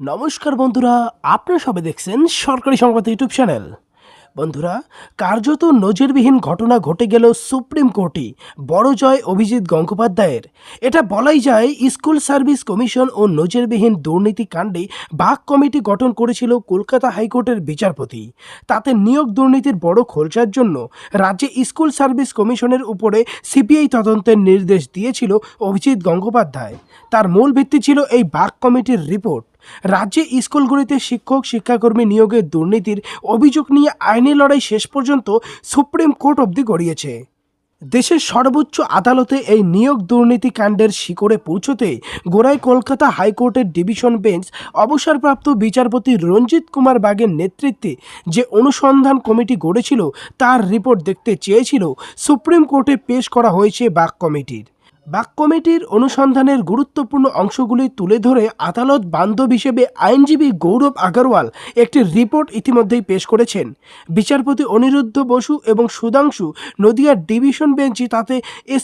নমস্কার বন্ধুরা, আপনারা সবে দেখছেন সরকারি সংবাদ ইউটিউব চ্যানেল। বন্ধুরা, কার্যত নজিরবিহীন ঘটনা ঘটে গেল সুপ্রিম কোর্টে বড় জয় অভিজিৎ গঙ্গোপাধ্যায়ের। এটা বলাই যায়, স্কুল সার্ভিস কমিশন ও নজিরবিহীন দুর্নীতি কাণ্ডে বাক কমিটি গঠন করেছিল কলকাতা হাইকোর্টের বিচারপতি। তাতে নিয়োগ দুর্নীতির বড় খোলসার জন্য রাজ্যে স্কুল সার্ভিস কমিশনের উপরে সিবিআই তদন্তের নির্দেশ দিয়েছিল অভিজিৎ গঙ্গোপাধ্যায়। তার মূল ভিত্তি ছিল এই বাক কমিটির রিপোর্ট। রাজ্যে স্কুলগুলিতে শিক্ষক, শিক্ষাকর্মী নিয়োগের দুর্নীতির অভিযোগ নিয়ে আইনি লড়াই শেষ পর্যন্ত সুপ্রিম কোর্ট অবধি গড়িয়েছে। দেশের সর্বোচ্চ আদালতে এই নিয়োগ দুর্নীতি কাণ্ডের শিকড়ে পৌঁছতে গোড়ায় কলকাতা হাইকোর্টের ডিভিশন বেঞ্চ অবসরপ্রাপ্ত বিচারপতি রঞ্জিত কুমার বাগের নেতৃত্বে যে অনুসন্ধান কমিটি গড়েছিল, তার রিপোর্ট দেখতে চেয়েছিল, সুপ্রিম কোর্টে পেশ করা হয়েছে বাক কমিটির। বাক কমিটির অনুসন্ধানের গুরুত্বপূর্ণ অংশগুলি তুলে ধরে আদালত বান্ধব হিসেবে আইনজীবী গৌরব আগরওয়াল একটি রিপোর্ট ইতিমধ্যেই পেশ করেছেন। বিচারপতি অনিরুদ্ধ বসু এবং সুধাংশু নদিয়ার ডিভিশন বেঞ্চে তাতে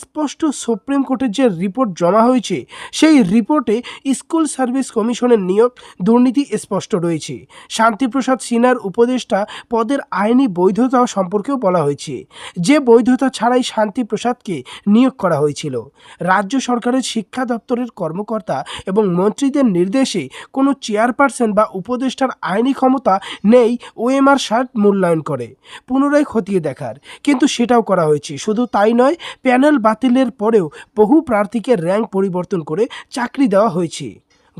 স্পষ্ট সুপ্রিম কোর্টের যে রিপোর্ট জমা হয়েছে, সেই রিপোর্টে স্কুল সার্ভিস কমিশনের নিয়োগ দুর্নীতি স্পষ্ট রয়েছে। শান্তিপ্রসাদ সিনহার উপদেষ্টা পদের আইনি বৈধতা সম্পর্কেও বলা হয়েছে। যে বৈধতা ছাড়াই শান্তিপ্রসাদকে নিয়োগ করা হয়েছিল। রাজ্য সরকারের শিক্ষা দপ্তরের কর্মকর্তা এবং মন্ত্রীদের নির্দেশে কোনো চেয়ারপারসন বা উপদেষ্টার আইনি ক্ষমতা নেই ওএমআর শার্ট মূল্যায়ন করে, পুনরায় খতিয়ে দেখার। কিন্তু সেটাও করা হয়েছে। শুধু তাই নয়, প্যানেল বাতিলের পরেও বহু প্রার্থীকে র্যাঙ্ক পরিবর্তন করে চাকরি দেওয়া হয়েছে।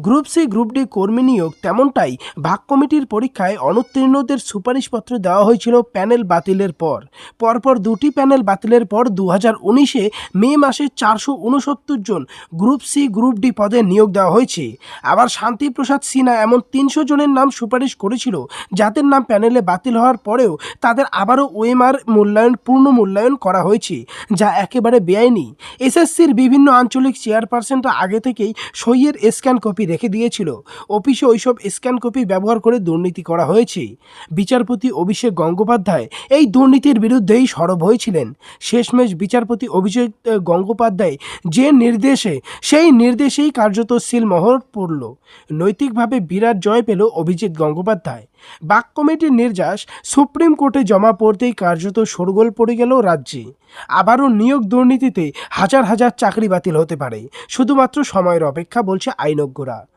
গ্রুপ সি, গ্রুপ ডি কর্মী নিয়োগ তেমনটাই। ভাগ কমিটির পরীক্ষায় অনুত্তীর্ণদের সুপারিশপত্র দেওয়া হয়েছিল প্যানেল বাতিলের পর। পরপর দুটি প্যানেল বাতিলের পর দু হাজার উনিশে মে মাসে চারশো উনসত্তর জন গ্রুপ সি, গ্রুপ ডি পদে নিয়োগ দেওয়া হয়েছে। আবার শান্তিপ্রসাদ সিনহা এমন তিনশো জনের নাম সুপারিশ করেছিল, যাদের নাম প্যানেলে বাতিল হওয়ার পরেও তাদের আবারও ওএমআর মূল্যায়ন, পূর্ণ মূল্যায়ন করা হয়েছে, যা একেবারে বেআইনি। এসএসসির বিভিন্ন আঞ্চলিক চেয়ারপারসনরা আগে থেকেই সইয়ের স্ক্যান কপি রেখে দিয়েছিল। অফিসে ওইসব স্ক্যান কপি ব্যবহার করে দুর্নীতি করা হয়েছে। বিচারপতি অভিষেক গঙ্গোপাধ্যায় এই দুর্নীতির বিরুদ্ধেই সরব হয়েছিলেন। শেষমেশ বিচারপতি অভিষেক গঙ্গোপাধ্যায় যে নির্দেশে, সেই নির্দেশেই কার্যত সিলমোহর পড়ল। নৈতিকভাবে বিরাট জয় পেল অভিজিৎ গঙ্গোপাধ্যায়। বাক কমিটির নির্যাস সুপ্রিম কোর্টে জমা পড়তেই কার্যত শোরগোল পড়ে গেল রাজ্যে। আবারও নিয়োগ দুর্নীতিতে হাজার হাজার চাকরি বাতিল হতে পারে। শুধুমাত্র সময়ের অপেক্ষা বলছে আইনজ্ঞরা।